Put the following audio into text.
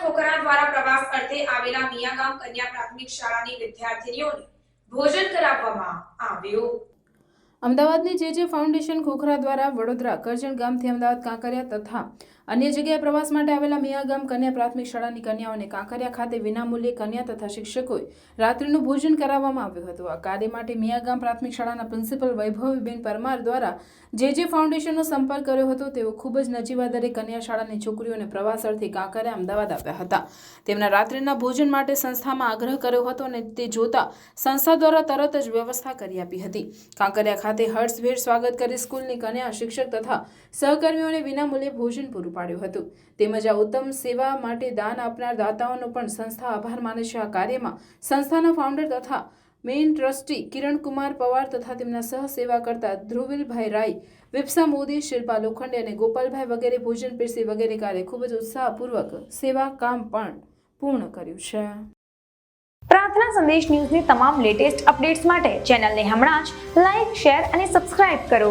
ખોખરા દ્વારા પ્રવાસ અર્થે આવેલા મિયાગામ કન્યા પ્રાથમિક શાળાની વિદ્યાર્થીનીઓને ભોજન કરાવવામાં આવ્યું. અમદાવાદની જે જે ફાઉન્ડેશન ખોખરા દ્વારા વડોદરા કરજણ ગામથી અમદાવાદ કાંકરિયા તથા અન્ય જગ્યાએ પ્રવાસ માટે આવેલા મિયાગામ કન્યા પ્રાથમિક શાળાની કન્યાઓને કાંકરિયા ખાતે વિનામૂલ્યે કન્યા તથા શિક્ષકોએ રાત્રિનું ભોજન કરાવવામાં આવ્યું હતું. આ કાર્ય માટે મિયાગામ પ્રાથમિક શાળાના પ્રિન્સિપલ વૈભવીબેન પરમાર દ્વારા જે જે ફાઉન્ડેશનનો સંપર્ક કર્યો હતો તેઓ ખૂબ જ નજીવા દરે કન્યા શાળાની છોકરીઓને પ્રવાસ અર્થે કાંકરિયા અમદાવાદ આવ્યા હતા. તેમના રાત્રિના ભોજન માટે સંસ્થામાં આગ્રહ કર્યો હતો અને તે જોતા સંસ્થા દ્વારા તરત જ વ્યવસ્થા કરી આપી હતી. કાંકરિયા ખાતે હર્ષભેર સ્વાગત કરી સ્કૂલની કન્યા શિક્ષક તથા સહકર્મીઓને વિનામૂલ્યે ભોજન પૂરું પાડ્યું હતું. તેમજ આ ઉત્તમ સેવા માટે દાન આપનાર દાતાઓનો પણ સંસ્થા આભાર માને છે. આ કાર્યમાં સંસ્થાના ફાઉન્ડર તથા મેઇન ટ્રસ્ટી કિરણકુમાર પવાર તથા તેમના સહ સેવા કરતા ધ્રુવીલભાઈ રાય, વિપ્સા મોદી, શિલ્પા લોખંડે અને ગોપાલભાઈ વગેરે ભોજન પીરસી વગેરે કાર્ય ખૂબ જ ઉત્સાહપૂર્વક સેવા કામ પણ પૂર્ણ કર્યું છે. પ્રાર્થના સંદેશ ન્યૂઝની તમામ લેટેસ્ટ અપડેટ્સ માટે ચેનલને હમણાં જ લાઇક શેર અને સબસ્ક્રાઇબ કરો.